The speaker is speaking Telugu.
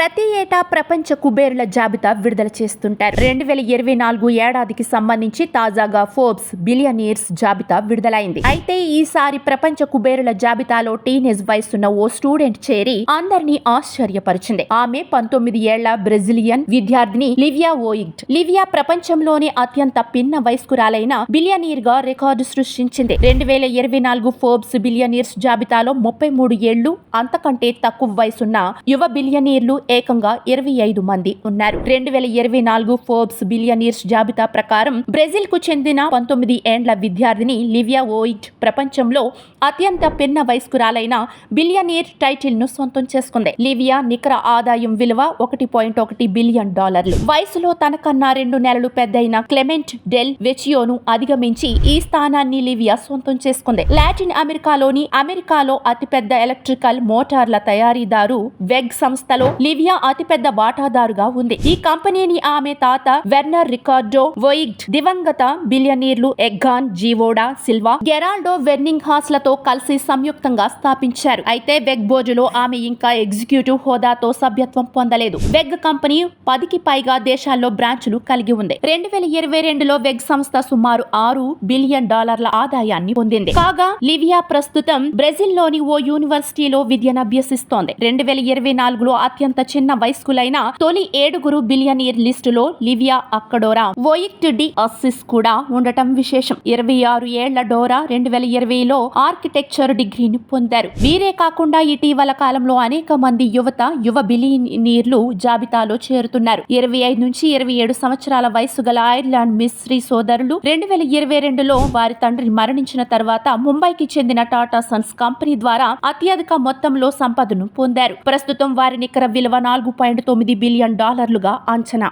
ప్రతి ఏటా ప్రపంచ కుబేరుల జాబితా విడుదల చేస్తుంటారు. రెండు వేల ఇరవై నాలుగు ఏడాదికి సంబంధించి తాజాగా ఫోర్బ్స్ బిలియనీర్స్ జాబితా విడుదలైంది. అయితే ఈసారి ప్రపంచ కుబేరుల జాబితాలో టీనేజ్ వయసున్న ఓ స్టూడెంట్ చేరి అందరినీ ఆశ్చర్యపరిచింది. ఆమె పంతొమ్మిది ఏళ్ళ బ్రెజిలియన్ విద్యార్థిని లివియా ఓయిగ్ట్ లివియా ప్రపంచంలోనే అత్యంత పిన్న వయస్కురాలైన బిలియనీర్గా రికార్డు సృష్టించింది. రెండు వేల ఇరవై నాలుగు ఫోర్బ్స్ బిలియనీర్స్ జాబితాలో ముప్పై మూడు ఏళ్ళు అంతకంటే తక్కువ వయసున్న యువ బిలియనీర్లు ఏకంగా ఇరవై ఐదు మంది ఉన్నారు. రెండు వేల ఇరవై నాలుగు ఫోర్బ్స్ బిలియనీర్స్ జాబితా ప్రకారం బ్రెజిల్కు చెందిన పంతొమ్మిది ఏండ్ల విద్యార్థిని లివియా ఓయిట్ ప్రపంచంలో అత్యంత పిన్న వయస్కురాలైన బిలియనీర్ టైటిల్ను సొంతం చేసుకుంది. లివియా నికర ఆదాయం విలువ ఒకటి పాయింట్ ఒకటి బిలియన్ డాలర్లు. వయసులో తనకన్నా రెండు నెలలు పెద్దయిన క్లెమెంట్ డెల్ వెచియోను అధిగమించి ఈ స్థానాన్ని లివియా సొంతం చేసుకుంది. లాటిన్ అమెరికాలోని అమెరికాలో అతిపెద్ద ఎలక్ట్రికల్ మోటార్ల తయారీదారు వెగ్ సంస్థలో లివియా అతిపెద్ద వాటాదారుగా ఉంది. ఈ కంపెనీని ఆమె తాత వెర్నర్ రికార్డో వోయిగ్డ్ దివంగత బిలియనీర్లు ఎగ్గాన్ జీవోడా సిల్వా గెరాల్డో వెర్నింగ్ హాస్లతో కలిసి సంయుక్తంగా స్థాపించారు. అయితే వెగ్ బోర్డులో ఆమె ఇంకా ఎగ్జిక్యూటివ్ హోదాతో సభ్యత్వం పొందలేదు. వెగ్ కంపెనీ పదికి పైగా దేశాల్లో బ్రాంచులు కలిగి ఉంది. రెండు వేల ఇరవై రెండులో వెగ్ సంస్థ సుమారు ఆరు బిలియన్ డాలర్ల ఆదాయాన్ని పొందింది. కాగా లివియా ప్రస్తుతం బ్రెజిల్లోని ఓ యూనివర్సిటీలో విద్యను అభ్యసిస్తోంది. రెండు వేల ఇరవై నాలుగులో అత్యంత చిన్న వయస్కులైన తొలి ఏడుగురు బిలియనీర్ లిస్టులో లివియా అక్కడోరా వోయిక్ట్ డి అస్సిస్ కూడా ఉండటం విశేషం. ఇరవై ఆరు ఏళ్ళ డోరా రెండు వేల ఇరవైలో ఆర్కిటెక్చర్ డిగ్రీని పొందారు. వీరే కాకుండా ఇటీవల కాలంలో అనేక మంది యువత యువ బిలియనీర్లు జాబితాలో చేరుతున్నారు. ఇరవై ఐదు నుంచి ఇరవై ఏడు సంవత్సరాల వయసు గల ఐర్లాండ్ మిస్రీ సోదరులు రెండు వేల ఇరవై రెండులో వారి తండ్రి మరణించిన తర్వాత ముంబైకి చెందిన టాటా సన్స్ కంపెనీ ద్వారా అత్యధిక మొత్తంలో సంపదను పొందారు. ప్రస్తుతం వారి నికర విలువ నాలుగు పాయింట్ తొమ్మిది బిలియన్ డాలర్లుగా అంచనా.